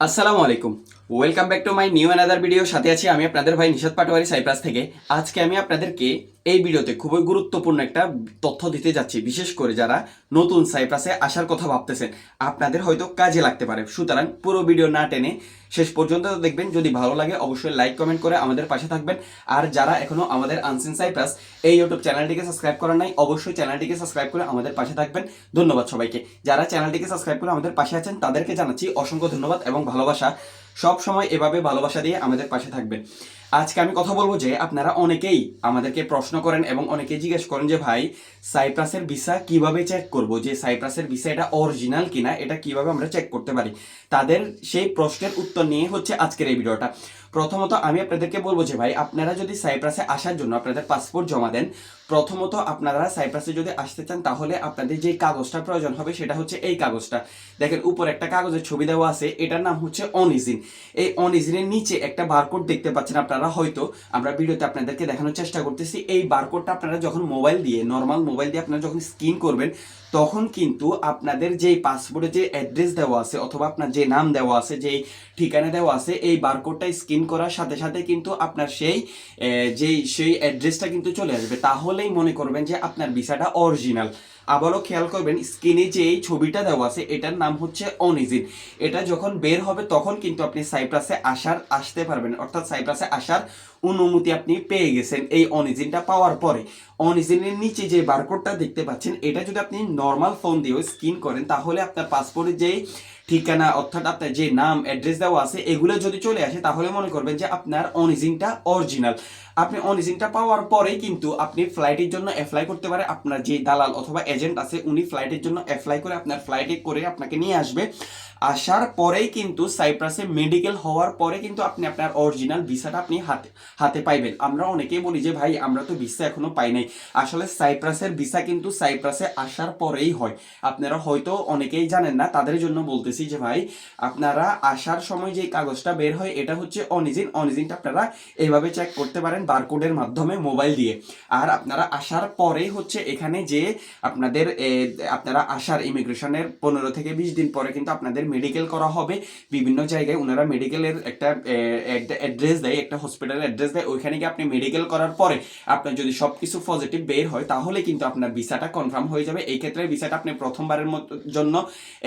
আসসালামু আলাইকুম। Welcome back to my new another video সাথে আছি আমি আপনাদের ভাই নিশাদ পাটোয়ারি সাইপ্রাস থেকে। আজকে আমি আপনাদেরকে এই ভিডিওতে খুবই গুরুত্বপূর্ণ একটা তথ্য দিতে যাচ্ছি। বিশেষ করে যারা নতুন সাইপ্রাসে আসার কথা ভাবতেছেন, আপনাদের হয়তো কাজে লাগতে পারে। সুতরাং পুরো ভিডিও না টেনে শেষ পর্যন্ত দেখবেন। যদি ভালো লাগে, অবশ্যই লাইক কমেন্ট করে আমাদের পাশে থাকবেন। আর যারা এখনও আমাদের আনসিন সাইপ্রাস এই ইউটিউব চ্যানেলটিকে সাবস্ক্রাইব করার নাই, অবশ্যই চ্যানেলটিকে সাবস্ক্রাইব করে আমাদের পাশে থাকবেন। ধন্যবাদ সবাইকে। যারা চ্যানেলটিকে সাবস্ক্রাইব করে আমাদের পাশে আছেন, তাদেরকে জানাচ্ছি অসংখ্য ধন্যবাদ এবং ভালোবাসা। সব সময় এভাবে ভালোবাসা দিয়ে আমাদের পাশে থাকবেন। আজকে আমি কথা বলব যে আপনারা অনেকেই আমাদেরকে প্রশ্ন করেন এবং অনেকেই জিজ্ঞেস করেন যে ভাই, সাইপ্রাসের ভিসা কীভাবে চেক করব? যে সাইপ্রাসের ভিসা এটা অরিজিনাল কিনা? এটা কীভাবে আমরা চেক করতে পারি? তাদের সেই প্রশ্নের উত্তর নিয়ে হচ্ছে আজকের এই ভিডিওটা। প্রথমত আমি আপনাদেরকে বলব যে ভাই, আপনারা যদি সাইপ্রাসে আসার জন্য আপনাদের পাসপোর্ট জমা দেন, প্রথমত আপনারা সাইপ্রাসে যদি আসতে চান, তাহলে আপনাদের যে কাগজটা প্রয়োজন হবে সেটা হচ্ছে এই কাগজটা। দেখেন, উপর একটা কাগজের ছবি দেওয়া আছে, এটার নাম হচ্ছে অনিজিন এই অনিজিনের নিচে একটা বারকোড দেখতে পাচ্ছেন আপনারা। হয়তো আমরা ভিডিওতে আপনাদেরকে দেখানোর চেষ্টা করতেছি, এই বারকোডটা আপনারা যখন মোবাইল দিয়ে নর্মাল মোবাইল দিয়ে আপনারা যখন স্ক্যান করবেন, তখন কিন্তু আপনাদের যেই পাসপোর্টে যে অ্যাড্রেস দেওয়া আছে অথবা আপনার যে নাম দেওয়া আছে, যেই ঠিকানা দেওয়া আছে, এই বারকোডটা স্ক্যান করার সাথে সাথে কিন্তু আপনার সেই যেই, সেই অ্যাড্রেসটা কিন্তু চলে আসবে। তাহলেই মনে করবেন যে আপনার ভিসাটা অরিজিনাল আবারও খেয়াল করবেন, স্ক্রিনে যে এই ছবিটা দেওয়া আছে, এটার নাম হচ্ছে অনিজিন এটা যখন বের হবে, তখন কিন্তু আপনি সাইপ্রাসে আসার, আসতে পারবেন। অর্থাৎ সাইপ্রাসে আসার অনুমতি আপনি পেয়ে গেছেন এই অনিজিনটা পাওয়ার পরে। অনিজিনের নিচে যে বারকোডটা দেখতে পাচ্ছেন, এটা যদি আপনি নর্মাল ফোন দিয়েও স্ক্যান করেন, তাহলে আপনার পাসপোর্টের যেই ঠিকানা, অর্থাৎ আপনার যে নাম অ্যাড্রেস দেওয়া আছে, এগুলো যদি চলে আসে, তাহলে মনে করবেন যে আপনার অনিজিনটা অরিজিনাল আপনি অনিজিনটা পাওয়ার পরে কিন্তু আপনি ফ্লাইটের জন্য অ্যাপ্লাই করতে পারে, আপনার যে দালাল অথবা এজেন্ট আছে, উনি ফ্লাইটের জন্য অ্যাপ্লাই করে আপনার ফ্লাইটে করে আপনাকে নিয়ে আসবে। আসার পরেই কিন্তু সাইপ্রাসে মেডিকেল হওয়ার পরে কিন্তু আপনি আপনার অরিজিনাল ভিসাটা আপনি হাতে হাতে পাইবেন। আমরা অনেকেই বলি যে, ভাই, আমরা তো ভিসা এখনও পাই নাই। আসলে সাইপ্রাসের ভিসা কিন্তু সাইপ্রাসে আসার পরেই হয়। আপনারা হয়তো অনেকেই জানেন না, তাদের জন্য বলতেছি যে, ভাই, আপনারা আসার সময় যে কাগজটা বের হয়, এটা হচ্ছে অনিজিন। অনিজিনটা আপনারা এইভাবে চেক করতে পারেন বারকোডের মাধ্যমে মোবাইল দিয়ে। আর আপনারা আসার পরেই হচ্ছে এখানে যে আপনাদের আপনারা আসার ইমিগ্রেশনের পনেরো থেকে বিশ দিন পরে কিন্তু আপনাদের মেডিকেল করা হবে, বিভিন্ন জায়গায় ওনারা মেডিকেলের একটা অ্যাড্রেস দেয়, একটা হসপিটালের অ্যাড্রেস দেয়, ওইখানে গিয়ে আপনি মেডিকেল করার পরে আপনার যদি সব কিছু পজিটিভ বের হয়, তাহলে কিন্তু আপনার ভিসাটা কনফার্ম হয়ে যাবে। এই ক্ষেত্রে ভিসাটা আপনি প্রথমবারের মতো, জন্য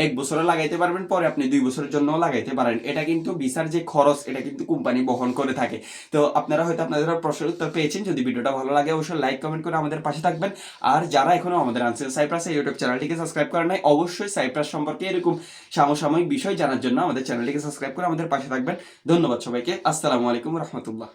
এক বছরে লাগাইতে পারবেন, পরে আপনি দুই বছরের জন্য লাগাইতে পারেন। এটা কিন্তু ভিসার যে খরচ, এটা কিন্তু কোম্পানি বহন করে থাকে। তো আপনারা হয়তো আপনাদের প্রশ্নের উত্তর পেয়েছেন। যদি ভিডিওটা ভালো লাগে, অবশ্যই লাইক কমেন্ট করে আমাদের পাশে থাকবেন। আর যারা এখনও আমাদের আনসেল সাইপ্রাস ইউটিউব চ্যানেলটিকে সাবস্ক্রাইব করেন নাই, অবশ্যই সাইপ্রাস সম্পর্কে এরকম সমসাময়িক বিষয় জানার জন্য আমাদের চ্যানেলটিকে সাবস্ক্রাইব করে আমাদের পাশে থাকবেন। ধন্যবাদ সবাইকে। আসসালামু আলাইকুম রহমতুল্লাহ।